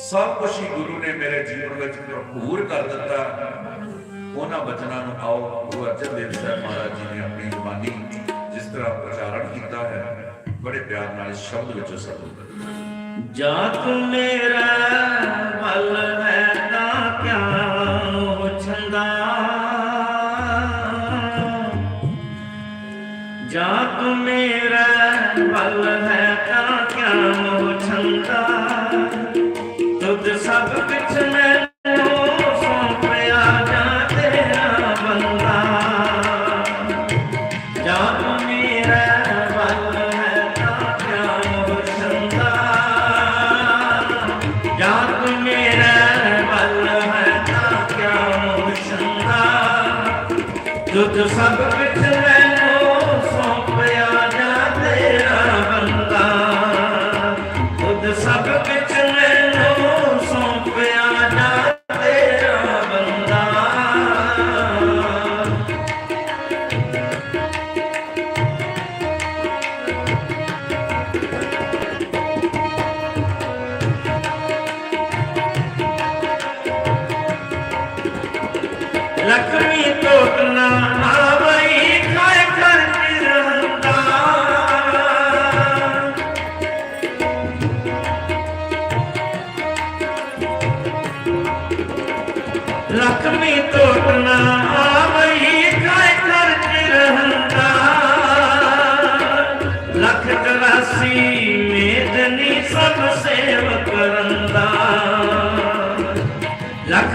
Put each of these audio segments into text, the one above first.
ਸਭ ਕੁਝ ਹੀ ਗੁਰੂ ਨੇ ਮੇਰੇ ਜੀਵਨ ਵਿੱਚ ਭਰਪੂਰ ਕਰ ਦਿੱਤਾ। ਉਹਨਾਂ ਬਚਨਾਂ ਨੂੰ ਆਓ, ਗੁਰੂ ਅਰਜਨ ਦੇਵ ਸਾਹਿਬ ਮਹਾਰਾਜ ਜੀ ਨੇ ਆਪਣੀ ਜ਼ੁਬਾਨੀ ਜਿਸ ਤਰ੍ਹਾਂ ਪ੍ਰਚਾਰਣ ਕੀਤਾ ਹੈ, ਬੜੇ ਪਿਆਰ ਨਾਲ ਸ਼ਬਦ ਵਿੱਚੋਂ ਸਭ ਜਾਤ ਮੇਰਾ ਮਲ ਹੈ ਨਾ ਪਿਆਉ, ਛੰਦਾ। ਜਾਤ ਮੇਰਾ ਮਲ ਹੈ ਸਭ ਵਿੱਚ लक्ष्मी टोटना आवई काय कर निरंदा लक्ष्मी टोटना आवई काय कर निरंदा लख चौरासी मेदनी सब सेव करंदा लख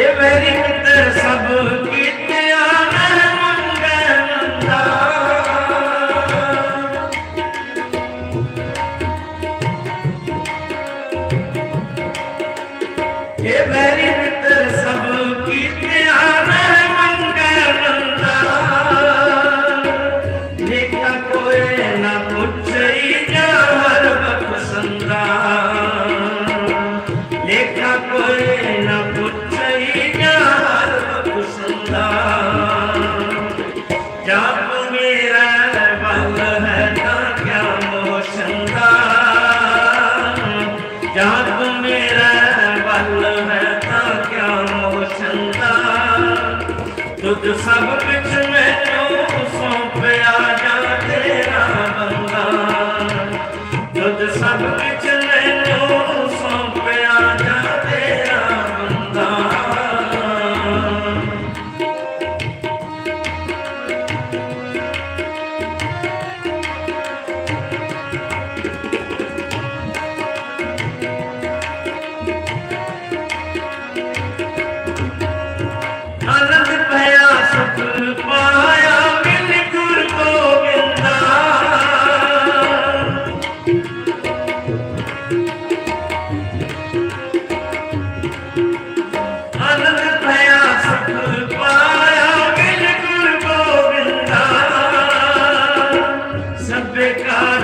Amen. Amen. ਜਾਨਬ ਮੇਰਾ ਬਲ ਹੈ ਤਾਂ ਕਿਆ ਮੋਛੰਦਾ ਤੁਧ ਸਭ ਵਿੱਚ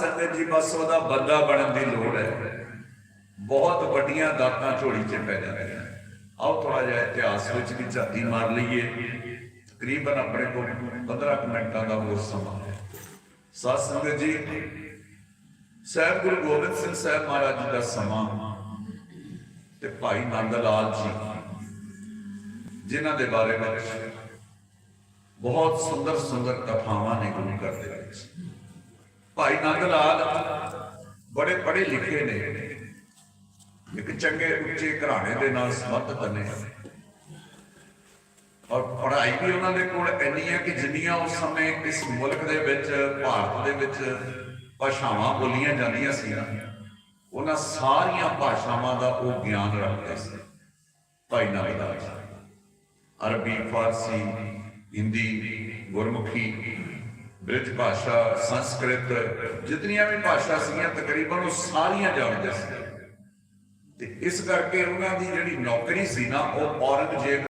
ਸੰਗਤ ਜੀ, ਬਸ ਉਹਦਾ ਬੰਦਾ ਬਣਨ ਦੀ ਲੋੜ ਹੈ। ਬਹੁਤ ਵੱਡੀਆਂ ਦਾਤਾਂ ਝੋਲੀ 'ਚ ਪੈ ਜਾਂਦੀਆਂ ਆਓ ਥੋੜਾ ਜਿਹਾ ਇਤਿਹਾਸ ਵਿੱਚ ਵੀ ਝਾਤੀ ਮਾਰ ਲਈਏ। ਤਕਰੀਬਨ ਆਪਣੇ ਕੋਲ 15 ਮਿੰਟਾਂ ਦਾ ਹੋਰ ਸਮਾਂ ਹੈ। ਸਾਧ ਸੰਗਤ ਜੀ, ਸਾਹਿਬ ਗੁਰੂ ਗੋਬਿੰਦ ਸਿੰਘ ਸਾਹਿਬ ਮਹਾਰਾਜ ਜੀ ਦਾ ਸਮਾਂ ਤੇ ਭਾਈ ਨੰਦ ਲਾਲ ਜੀ, ਜਿਨ੍ਹਾਂ ਦੇ ਬਾਰੇ ਵਿੱਚ ਬਹੁਤ ਸੁੰਦਰ ਸੁੰਦਰ ਕਥਾਵਾਂ ਨੇ ਗੁਰੂ ਘਰ ਦੇ ਵਿੱਚ। ਭਾਈ ਨੰਦ ਲਾਲ ਬੜੇ ਪੜ੍ਹੇ ਲਿਖੇ ਨੇ। ਇੱਕ ਚੰਗੇ ਉੱਚੇ ਘਰਾਣੇ ਦੇ ਨਾਲ ਸੰਬੰਧਿਤ ਨੇ ਔਰ ਪੜ੍ਹਾਈ ਵੀ ਉਹਨਾਂ ਦੇ ਕੋਲ ਇੰਨੀ ਹੈ ਕਿ ਜਿੰਨੀਆਂ ਉਸ ਸਮੇਂ ਇਸ ਮੁਲਕ ਦੇ ਵਿੱਚ, ਭਾਰਤ ਦੇ ਵਿੱਚ ਭਾਸ਼ਾਵਾਂ ਬੋਲੀਆਂ ਜਾਂਦੀਆਂ ਸੀ ਉਹਨਾਂ ਸਾਰੀਆਂ ਭਾਸ਼ਾਵਾਂ ਦਾ ਉਹ ਗਿਆਨ ਰੱਖਦੇ ਸੀ। ਭਾਈ ਨੰਦ ਲਾਲ ਅਰਬੀ, ਫਾਰਸੀ, ਹਿੰਦੀ, ਗੁਰਮੁਖੀ ਬ੍ਰਿਜ ਭਾਸ਼ਾ, ਸੰਸਕ੍ਰਿਤ, ਜਿਤਨੀਆਂ ਵੀ ਭਾਸ਼ਾ ਸੀਗੀਆਂ, ਤਕਰੀਬਨ ਉਹ ਸਾਰੀਆਂ ਜਾਣਦੇ ਸੀ ਤੇ ਇਸ ਕਰਕੇ ਉਹਨਾਂ ਦੀ ਜਿਹੜੀ ਨੌਕਰੀ ਸੀ ਨਾ, ਉਹ ਔਰੰਗਜ਼ੇਬ